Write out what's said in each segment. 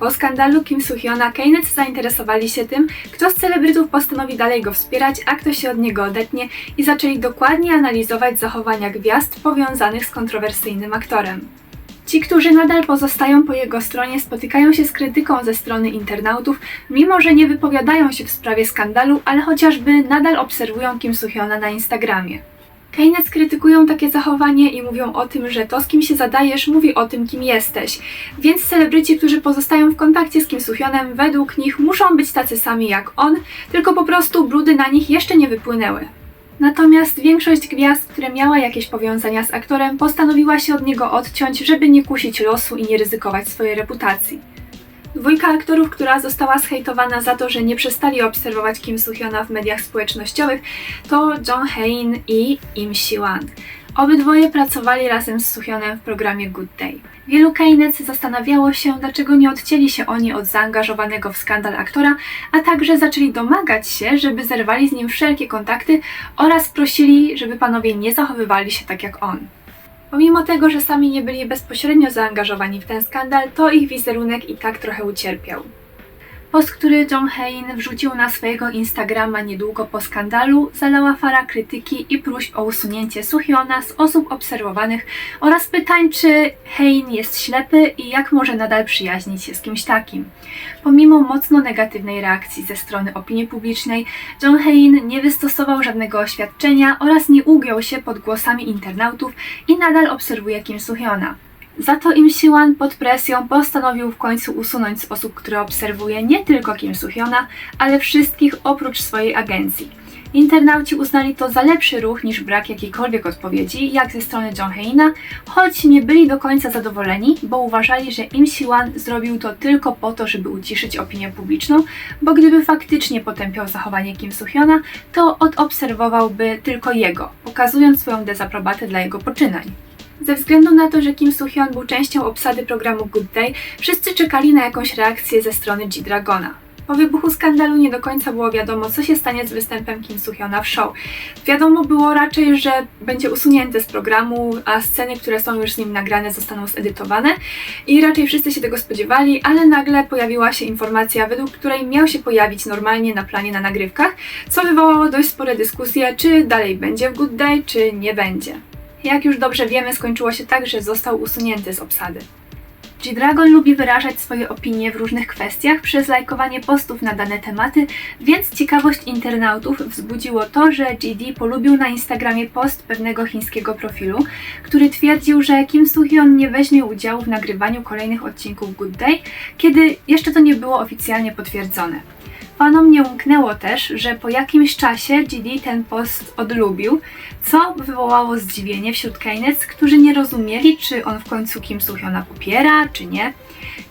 Po skandalu Kim Soo-hyuna Keynet zainteresowali się tym, kto z celebrytów postanowi dalej go wspierać, a kto się od niego odetnie i zaczęli dokładnie analizować zachowania gwiazd powiązanych z kontrowersyjnym aktorem. Ci, którzy nadal pozostają po jego stronie, spotykają się z krytyką ze strony internautów, mimo że nie wypowiadają się w sprawie skandalu, ale chociażby nadal obserwują Kim Soo-hyuna na Instagramie. Keynes krytykują takie zachowanie i mówią o tym, że to z kim się zadajesz mówi o tym, kim jesteś. Więc celebryci, którzy pozostają w kontakcie z Kim Soo-hyunem, według nich muszą być tacy sami jak on, tylko po prostu brudy na nich jeszcze nie wypłynęły. Natomiast większość gwiazd, które miała jakieś powiązania z aktorem, postanowiła się od niego odciąć, żeby nie kusić losu i nie ryzykować swojej reputacji. Dwójka aktorów, która została zhejtowana za to, że nie przestali obserwować Kim Soo-hyuna w mediach społecznościowych, to Jong Hae-in i Im Si-wan. Obydwoje pracowali razem z Soo-hyunem w programie Good Day. Wielu Keynet zastanawiało się, dlaczego nie odcięli się oni od zaangażowanego w skandal aktora, a także zaczęli domagać się, żeby zerwali z nim wszelkie kontakty oraz prosili, żeby panowie nie zachowywali się tak jak on. Pomimo tego, że sami nie byli bezpośrednio zaangażowani w ten skandal, to ich wizerunek i tak trochę ucierpiał. Post, który John Hain wrzucił na swojego Instagrama niedługo po skandalu, zalała fala krytyki i próśb o usunięcie Suhyona z osób obserwowanych oraz pytań, czy Hain jest ślepy i jak może nadal przyjaźnić się z kimś takim. Pomimo mocno negatywnej reakcji ze strony opinii publicznej, John Hain nie wystosował żadnego oświadczenia oraz nie ugiął się pod głosami internautów i nadal obserwuje Kim Suhyona. Za to Im Siłan pod presją postanowił w końcu usunąć z osób, które obserwuje nie tylko Kim Soo-hyuna, ale wszystkich oprócz swojej agencji. Internauci uznali to za lepszy ruch niż brak jakiejkolwiek odpowiedzi, jak ze strony John Heina, choć nie byli do końca zadowoleni, bo uważali, że Im Siłan zrobił to tylko po to, żeby uciszyć opinię publiczną, bo gdyby faktycznie potępiał zachowanie Kim Soo-hyuna, to odobserwowałby tylko jego, pokazując swoją dezaprobatę dla jego poczynań. Ze względu na to, że Kim Soo-hyun był częścią obsady programu Good Day, wszyscy czekali na jakąś reakcję ze strony G-Dragona. Po wybuchu skandalu nie do końca było wiadomo, co się stanie z występem Kim Soo-hyuna w show. Wiadomo było raczej, że będzie usunięty z programu, a sceny, które są już z nim nagrane, zostaną zedytowane i raczej wszyscy się tego spodziewali, ale nagle pojawiła się informacja, według której miał się pojawić normalnie na planie na nagrywkach, co wywołało dość spore dyskusje, czy dalej będzie w Good Day, czy nie będzie. Jak już dobrze wiemy, skończyło się tak, że został usunięty z obsady. G-Dragon lubi wyrażać swoje opinie w różnych kwestiach przez lajkowanie postów na dane tematy, więc ciekawość internautów wzbudziło to, że GD polubił na Instagramie post pewnego chińskiego profilu, który twierdził, że Kim Soo-hyun nie weźmie udziału w nagrywaniu kolejnych odcinków Good Day, kiedy jeszcze to nie było oficjalnie potwierdzone. Fanom nie umknęło też, że po jakimś czasie GD ten post odlubił, co wywołało zdziwienie wśród Keynets, którzy nie rozumieli, czy on w końcu Kim Soo-hyuna popiera, czy nie.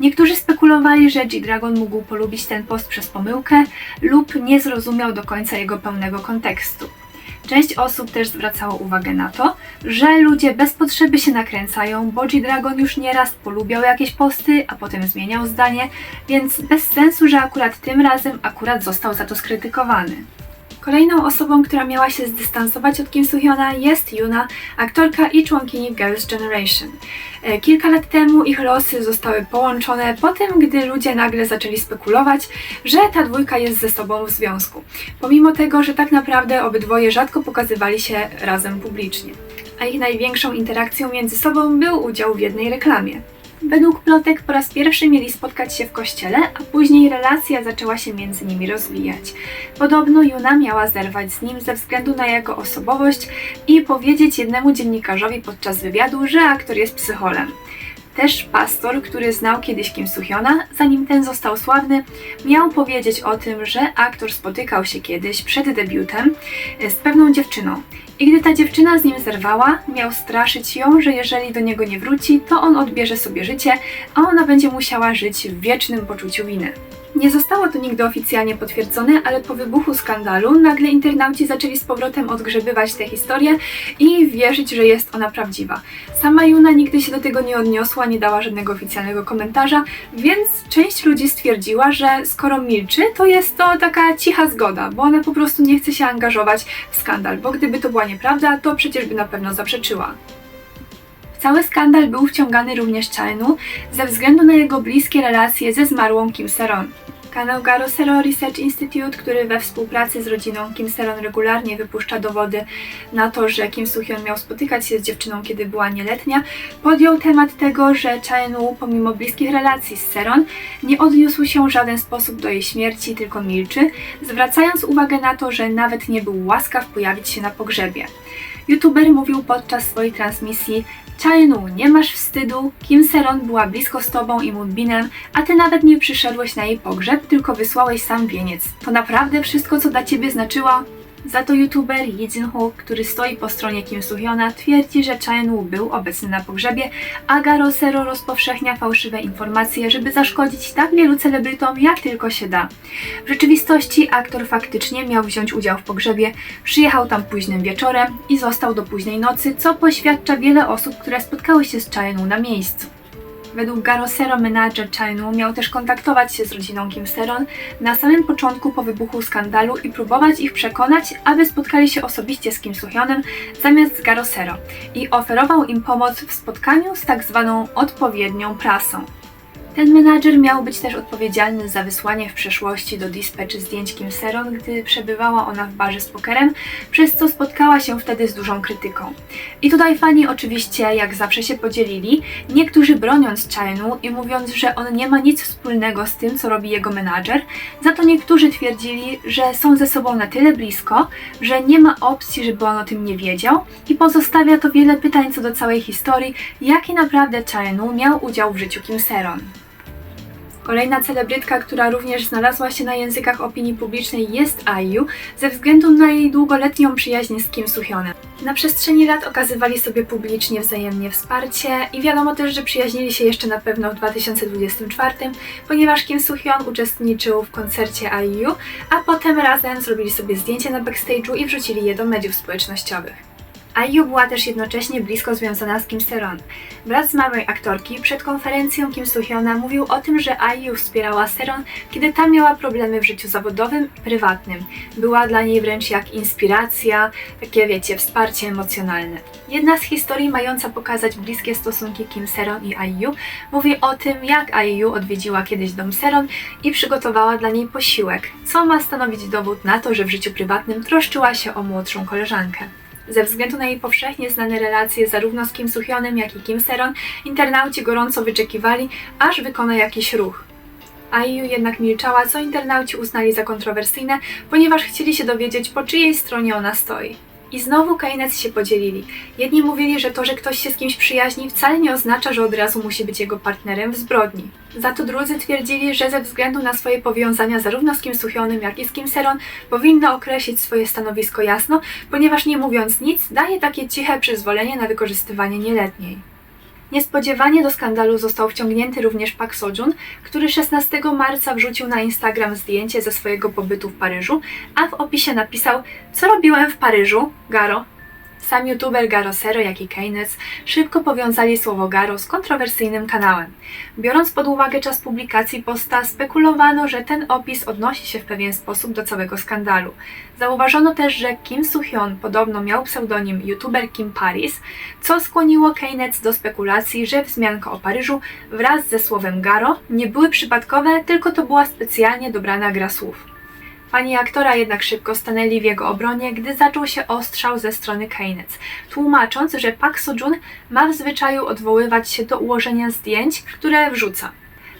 Niektórzy spekulowali, że G-Dragon mógł polubić ten post przez pomyłkę lub nie zrozumiał do końca jego pełnego kontekstu. Część osób też zwracało uwagę na to, że ludzie bez potrzeby się nakręcają, bo G-Dragon już nieraz polubiał jakieś posty, a potem zmieniał zdanie, więc bez sensu, że akurat tym razem akurat został za to skrytykowany. Kolejną osobą, która miała się zdystansować od Kim Soo-hyuna jest Yuna, aktorka i członkini Girls' Generation. E, Kilka lat temu ich losy zostały połączone po tym, gdy ludzie nagle zaczęli spekulować, że ta dwójka jest ze sobą w związku. Pomimo tego, że tak naprawdę obydwoje rzadko pokazywali się razem publicznie. A ich największą interakcją między sobą był udział w jednej reklamie. Według plotek po raz pierwszy mieli spotkać się w kościele, a później relacja zaczęła się między nimi rozwijać. Podobno Juna miała zerwać z nim ze względu na jego osobowość i powiedzieć jednemu dziennikarzowi podczas wywiadu, że aktor jest psycholem. Też pastor, który znał kiedyś Kim Soo-hyuna, zanim ten został sławny, miał powiedzieć o tym, że aktor spotykał się kiedyś przed debiutem z pewną dziewczyną. I gdy ta dziewczyna z nim zerwała, miał straszyć ją, że jeżeli do niego nie wróci, to on odbierze sobie życie, a ona będzie musiała żyć w wiecznym poczuciu winy. Nie zostało to nigdy oficjalnie potwierdzone, ale po wybuchu skandalu nagle internauci zaczęli z powrotem odgrzebywać tę historię i wierzyć, że jest ona prawdziwa. Sama Juna nigdy się do tego nie odniosła, nie dała żadnego oficjalnego komentarza, więc część ludzi stwierdziła, że skoro milczy, to jest to taka cicha zgoda, bo ona po prostu nie chce się angażować w skandal, bo gdyby to była nieprawda, to przecież by na pewno zaprzeczyła. Cały skandal był wciągany również Chaenu ze względu na jego bliskie relacje ze zmarłą Kim Seron. Kanał Garo Sero Research Institute, który we współpracy z rodziną Kim Seron regularnie wypuszcza dowody na to, że Kim Soo-hyun miał spotykać się z dziewczyną, kiedy była nieletnia, podjął temat tego, że Chaenu, pomimo bliskich relacji z Seron, nie odniósł się w żaden sposób do jej śmierci, tylko milczy, zwracając uwagę na to, że nawet nie był łaskaw pojawić się na pogrzebie. YouTuber mówił podczas swojej transmisji Chaenu, nie masz wstydu, Kim Seron była blisko z tobą i Moonbinem, a ty nawet nie przyszedłeś na jej pogrzeb, tylko wysłałeś sam wieniec. To naprawdę wszystko, co dla ciebie znaczyło? Za to youtuber Lee Jin-ho, który stoi po stronie Kim Soo-hyuna, twierdzi, że Chaenu był obecny na pogrzebie, a Garo Sero rozpowszechnia fałszywe informacje, żeby zaszkodzić tak wielu celebrytom, jak tylko się da. W rzeczywistości aktor faktycznie miał wziąć udział w pogrzebie, przyjechał tam późnym wieczorem i został do późnej nocy, co poświadcza wiele osób, które spotkały się z Chaenu na miejscu. Według Garosero menadżer Chainu miał też kontaktować się z rodziną Kim Seron na samym początku po wybuchu skandalu i próbować ich przekonać, aby spotkali się osobiście z Kim Soo-hyonem zamiast z Garosero i oferował im pomoc w spotkaniu z tak zwaną odpowiednią prasą. Ten menadżer miał być też odpowiedzialny za wysłanie w przeszłości do Dispatch zdjęć Kim Seron, gdy przebywała ona w barze z pokerem, przez co spotkała się wtedy z dużą krytyką. I tutaj fani oczywiście jak zawsze się podzielili, niektórzy broniąc Chainu i mówiąc, że on nie ma nic wspólnego z tym, co robi jego menadżer, za to niektórzy twierdzili, że są ze sobą na tyle blisko, że nie ma opcji, żeby on o tym nie wiedział i pozostawia to wiele pytań co do całej historii, jaki naprawdę Chainu miał udział w życiu Kim Seron. Kolejna celebrytka, która również znalazła się na językach opinii publicznej jest IU ze względu na jej długoletnią przyjaźń z Kim Soo-hyonem. Na przestrzeni lat okazywali sobie publicznie wzajemnie wsparcie i wiadomo też, że przyjaźnili się jeszcze na pewno w 2024, ponieważ Kim Soo-hyun uczestniczył w koncercie IU, a potem razem zrobili sobie zdjęcie na backstage'u i wrzucili je do mediów społecznościowych. IU była też jednocześnie blisko związana z Kim Seron. Brat zmarłej aktorki przed konferencją Kim Soo-hyuna mówił o tym, że IU wspierała Seron, kiedy ta miała problemy w życiu zawodowym i prywatnym. Była dla niej wręcz jak inspiracja, takie wiecie, wsparcie emocjonalne. Jedna z historii mająca pokazać bliskie stosunki Kim Seron i IU mówi o tym, jak IU odwiedziła kiedyś dom Seron i przygotowała dla niej posiłek, co ma stanowić dowód na to, że w życiu prywatnym troszczyła się o młodszą koleżankę. Ze względu na jej powszechnie znane relacje zarówno z Kim Soo-hyonem, jak i Kim Seron, internauci gorąco wyczekiwali, aż wykona jakiś ruch. IU jednak milczała, co internauci uznali za kontrowersyjne, ponieważ chcieli się dowiedzieć, po czyjej stronie ona stoi. I znowu Keynes się podzielili. Jedni mówili, że to, że ktoś się z kimś przyjaźni, wcale nie oznacza, że od razu musi być jego partnerem w zbrodni. Za to drudzy twierdzili, że ze względu na swoje powiązania zarówno z Kim Soo-hyonem, jak i z Kim Seron, powinno określić swoje stanowisko jasno, ponieważ nie mówiąc nic, daje takie ciche przyzwolenie na wykorzystywanie nieletniej. Niespodziewanie do skandalu został wciągnięty również Pak Sojun, który 16 marca wrzucił na Instagram zdjęcie ze swojego pobytu w Paryżu, a w opisie napisał Co robiłem w Paryżu? Garo. Sam youtuber Garo Sero, jak i Keynes szybko powiązali słowo Garo z kontrowersyjnym kanałem. Biorąc pod uwagę czas publikacji posta, spekulowano, że ten opis odnosi się w pewien sposób do całego skandalu. Zauważono też, że Kim Soo-hyun podobno miał pseudonim youtuber Kim Paris, co skłoniło Keynes do spekulacji, że wzmianka o Paryżu wraz ze słowem Garo nie były przypadkowe, tylko to była specjalnie dobrana gra słów. Pani aktora jednak szybko stanęli w jego obronie, gdy zaczął się ostrzał ze strony Keynes, tłumacząc, że Pak Soo-jun ma w zwyczaju odwoływać się do ułożenia zdjęć, które wrzuca.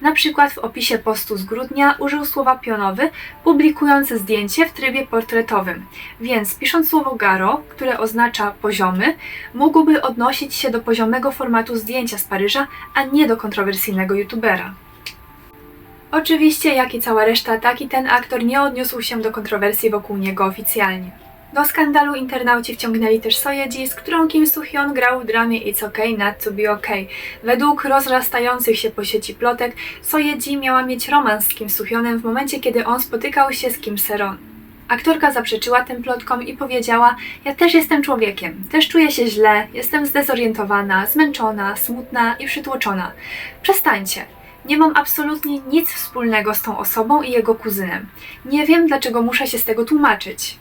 Na przykład w opisie postu z grudnia użył słowa pionowy, publikując zdjęcie w trybie portretowym, więc pisząc słowo garo, które oznacza poziomy, mógłby odnosić się do poziomego formatu zdjęcia z Paryża, a nie do kontrowersyjnego youtubera. Oczywiście, jak i cała reszta, taki ten aktor nie odniósł się do kontrowersji wokół niego oficjalnie. Do skandalu internauci wciągnęli też Soyeji, z którą Kim Soo-hyun grał w dramie It's Okay Not To Be Okay. Według rozrastających się po sieci plotek, Soyeji miała mieć romans z Kim Soo-hyunem w momencie, kiedy on spotykał się z Kim Seron. Aktorka zaprzeczyła tym plotkom i powiedziała: Ja też jestem człowiekiem, też czuję się źle, jestem zdezorientowana, zmęczona, smutna i przytłoczona. Przestańcie. Nie mam absolutnie nic wspólnego z tą osobą i jego kuzynem. Nie wiem, dlaczego muszę się z tego tłumaczyć.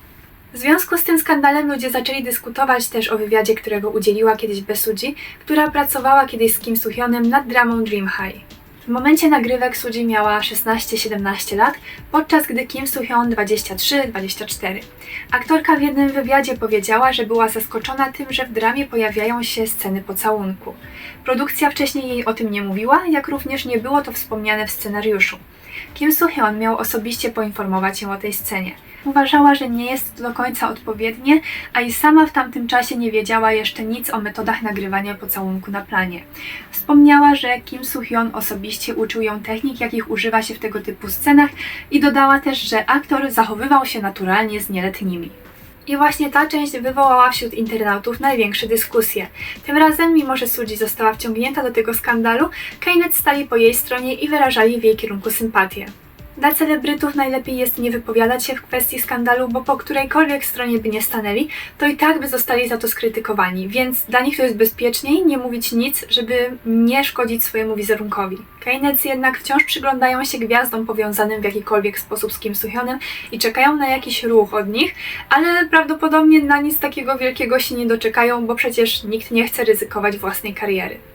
W związku z tym skandalem ludzie zaczęli dyskutować też o wywiadzie, którego udzieliła kiedyś Besuji, która pracowała kiedyś z Kim Soo-hyonem nad dramą Dream High. W momencie nagrywek Suji miała 16-17 lat, podczas gdy Kim Soo-hyun 23-24. Aktorka w jednym wywiadzie powiedziała, że była zaskoczona tym, że w dramie pojawiają się sceny pocałunku. Produkcja wcześniej jej o tym nie mówiła, jak również nie było to wspomniane w scenariuszu. Kim Soo-hyun miał osobiście poinformować ją o tej scenie. Uważała, że nie jest to do końca odpowiednie, a i sama w tamtym czasie nie wiedziała jeszcze nic o metodach nagrywania pocałunku na planie. Wspomniała, że Kim Soo-hyun osobiście uczył ją technik, jakich używa się w tego typu scenach i dodała też, że aktor zachowywał się naturalnie z nieletnimi. I właśnie ta część wywołała wśród internautów największe dyskusje. Tym razem, mimo że Suji została wciągnięta do tego skandalu, Keynet stali po jej stronie i wyrażali w jej kierunku sympatię. Dla celebrytów najlepiej jest nie wypowiadać się w kwestii skandalu, bo po którejkolwiek stronie by nie stanęli, to i tak by zostali za to skrytykowani, więc dla nich to jest bezpieczniej nie mówić nic, żeby nie szkodzić swojemu wizerunkowi. Keynes jednak wciąż przyglądają się gwiazdom powiązanym w jakikolwiek sposób z Kim Soo-hyonem i czekają na jakiś ruch od nich, ale prawdopodobnie na nic takiego wielkiego się nie doczekają, bo przecież nikt nie chce ryzykować własnej kariery.